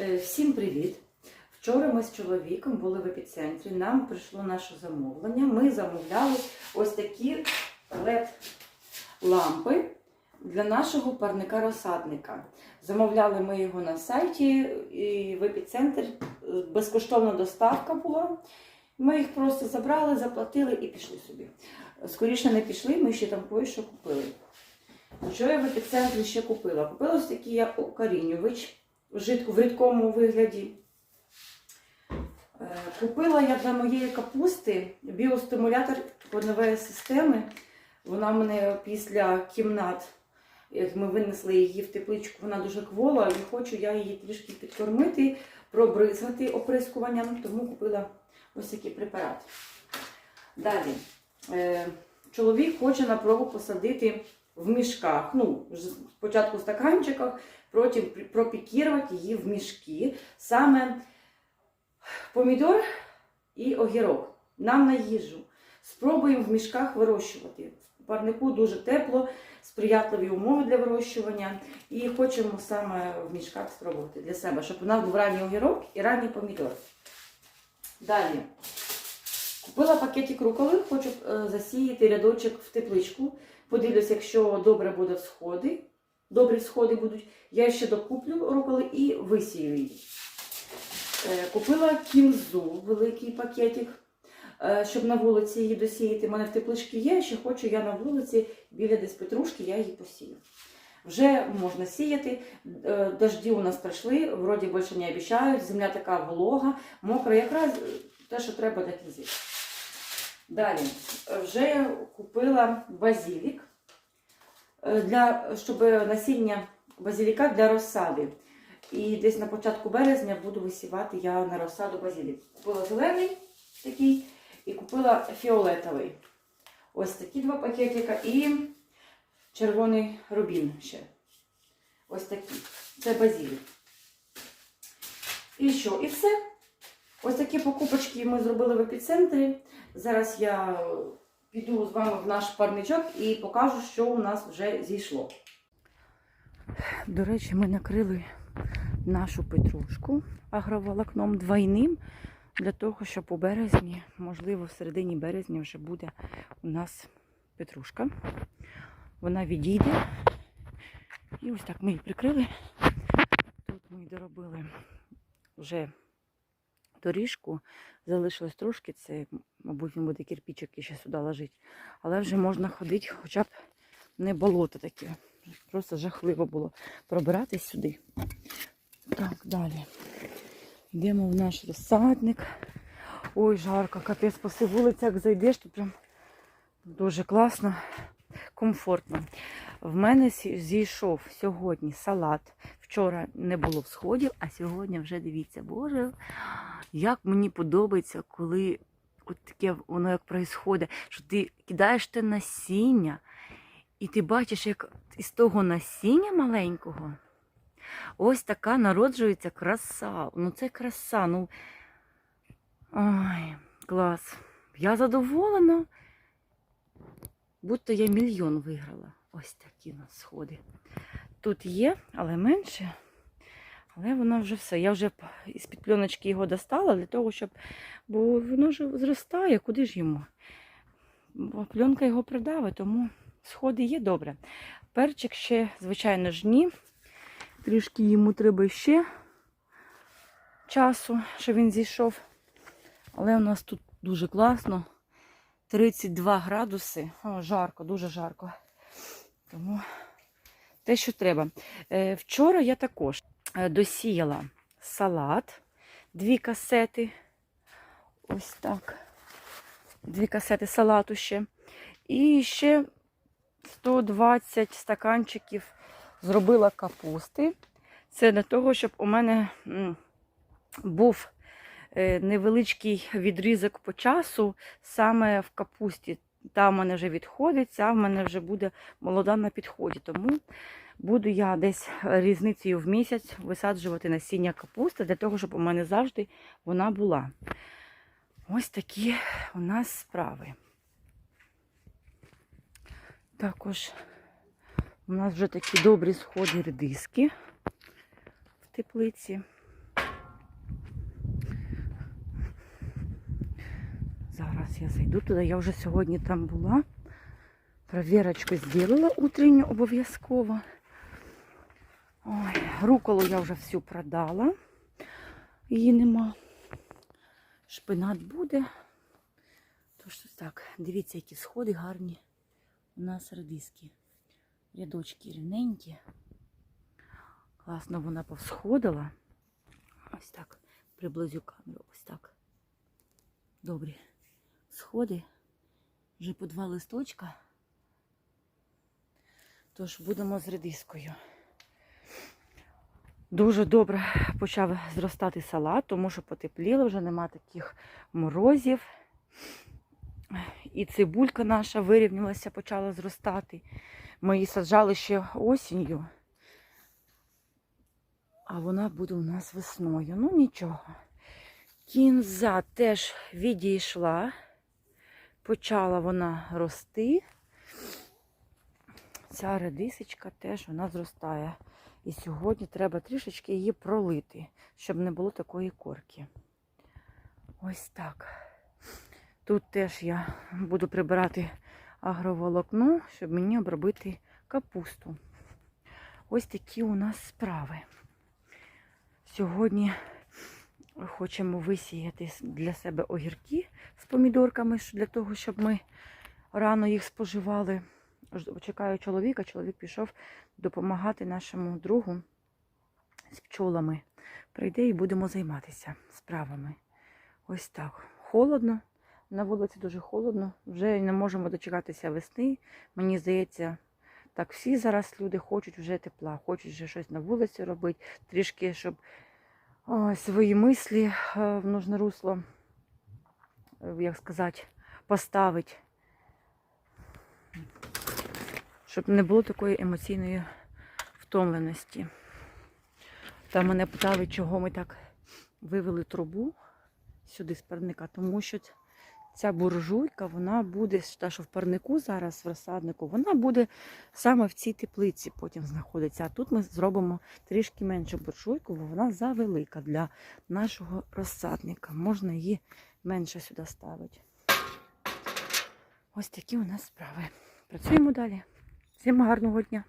Е, Всім привіт! Вчора ми з чоловіком були в епіцентрі. Нам прийшло наше замовлення. Ми замовляли ось такі led лампи для нашого парника-розсадника. Замовляли ми його на сайті і в епіцентр безкоштовна доставка була. Ми їх просто забрали, заплатили і пішли собі. Скоріше не пішли, ми ще там кое-що купили. Що я в епіцентрі ще купила? Купила ось такий окорінювач в рідкому вигляді. Е, Купила я для моєї капусти біостимулятор корневої системи. Вона в мене після кімнат, як ми винесли її в тепличку, вона дуже квола, і хочу я її трішки підкормити, пробризгати оприскуванням, тому купила ось такий препарат. Далі. Е, Чоловік хоче на пробу посадити в мішках. Ну, спочатку в стаканчиках, потім пропікірувати її в мішки. Саме помідор і огірок. Нам на їжу. Спробуємо в мішках вирощувати. В парнику дуже тепло, сприятливі умови для вирощування. І хочемо саме в мішках спробувати для себе, щоб у нас був ранній огірок і ранній помідор. Далі. Купила пакетик руколи, хочу е, засіяти рядочок в тепличку. Подивлюсь, якщо добре буде всходи, добрі сходи будуть, я ще докуплю руколи і висію її. Е, Купила кінзу, великий пакетик, е, щоб на вулиці її досіяти. У мене в тепличці є, ще хочу я на вулиці біля десь петрушки, я її посію. Вже можна сіяти. Е, Дожді у нас пройшли, вроді більше не обіцяють, земля така волога, мокра, якраз те, що треба для кінзи. Далі, вже я купила базилік, е, для, щоб насіння базиліка для розсади. І десь на початку березня буду висівати я на розсаду базилік. Купила зелений такий і купила фіолетовий. Ось такі два пакетика і червоний рубін ще. Ось такі. Це базилік. І що? І все. Ось такі покупочки ми зробили в епіцентрі. Зараз я піду з вами в наш парничок і покажу, що у нас вже зійшло. До речі, ми накрили нашу петрушку агроволокном двойним для того, щоб у березні, можливо, в середині березня вже буде у нас петрушка. Вона відійде. І ось так ми її прикрили. Тут ми доробили вже доріжку. Залишилось трошки, це, мабуть, він буде кирпичик ще сюди лежить. Але вже можна ходити, хоча б не болото таке. Просто жахливо було пробиратись сюди. Так, далі. Йдемо в наш розсадник. Ой, жарко, капець, по всій вулиці, як зайдеш, то прям дуже класно, комфортно. В мене зійшов сьогодні салат. Вчора не було всходів, а сьогодні вже дивіться, Боже, як мені подобається, коли от таке воно як происходить, що ти кидаєш те насіння, і ти бачиш, як із того насіння маленького ось така народжується краса. Ну це краса. Ну ой, клас. Я задоволена. Будто я мільйон виграла. Ось такі у нас сходи. Тут є, але менше. Але воно вже все. Я вже із-під пленочки його достала для того, щоб. Бо воно ж зростає, куди ж йому? Бо пленка його придавить, тому сходи є добре. Перчик ще, звичайно ж, ні. Трішки йому треба ще часу, щоб він зійшов. Але у нас тут дуже класно. 32 градуси. О, жарко, дуже жарко. Тому те, що треба. Е, вчора я також е, досіяла салат, дві касети. Ось так. Дві касети салату ще. І ще 120 стаканчиків зробила капусти. Це для того, щоб у мене був е, невеличкий відрізок по часу саме в капусті. Та в мене вже відходить, ця в мене вже буде молода на підході. Тому буду я десь різницею в місяць висаджувати насіння капусти для того, щоб у мене завжди вона була. Ось такі у нас справи. Також у нас вже такі добрі сходи редиски в теплиці. Зараз я зайду туди. Я вже сьогодні там була. Провірочку зробила утренню обов'язково. Ой, руколу я вже всю продала. Її нема. Шпинат буде. Тож так, дивіться, які сходи гарні. У нас редиски. Рядочки рівненькі. Класно вона повсходила. Ось так. Приблизю камеру. Ось так. Добрі. Сходи. Вже по два листочка. Тож будемо з редискою. Дуже добре почав зростати салат, тому що потепліло, вже нема таких морозів. І цибулька наша вирівнялася, почала зростати. Ми її саджали ще осінню, а вона буде у нас весною. Ну нічого. Кінза теж відійшла, почала вона рости. Ця редисочка теж вона зростає. І сьогодні треба трішечки її пролити, щоб не було такої корки. Ось так. Тут теж я буду прибирати агроволокно, щоб мені обробити капусту. Ось такі у нас справи. Сьогодні хочемо висіяти для себе огірки з помідорками, для того, щоб ми рано їх споживали. Чекаю чоловіка, чоловік пішов допомагати нашому другу з пчолами. Прийде і будемо займатися справами. Ось так. Холодно. На вулиці дуже холодно. Вже не можемо дочекатися весни. Мені здається, так всі зараз люди хочуть вже тепла, хочуть вже щось на вулиці робити, трішки, щоб свої мислі е, в нужне русло, е, як сказати, поставити. Щоб не було такої емоційної втомленості. Там мене питали, чого ми так вивели трубу сюди з парника, тому що ця буржуйка, вона буде, та, що в парнику зараз, в розсаднику, вона буде саме в цій теплиці потім знаходиться. А тут ми зробимо трішки меншу буржуйку, бо вона завелика для нашого розсадника. Можна її менше сюди ставити. Ось такі у нас справи. Працюємо далі. Всім гарного дня!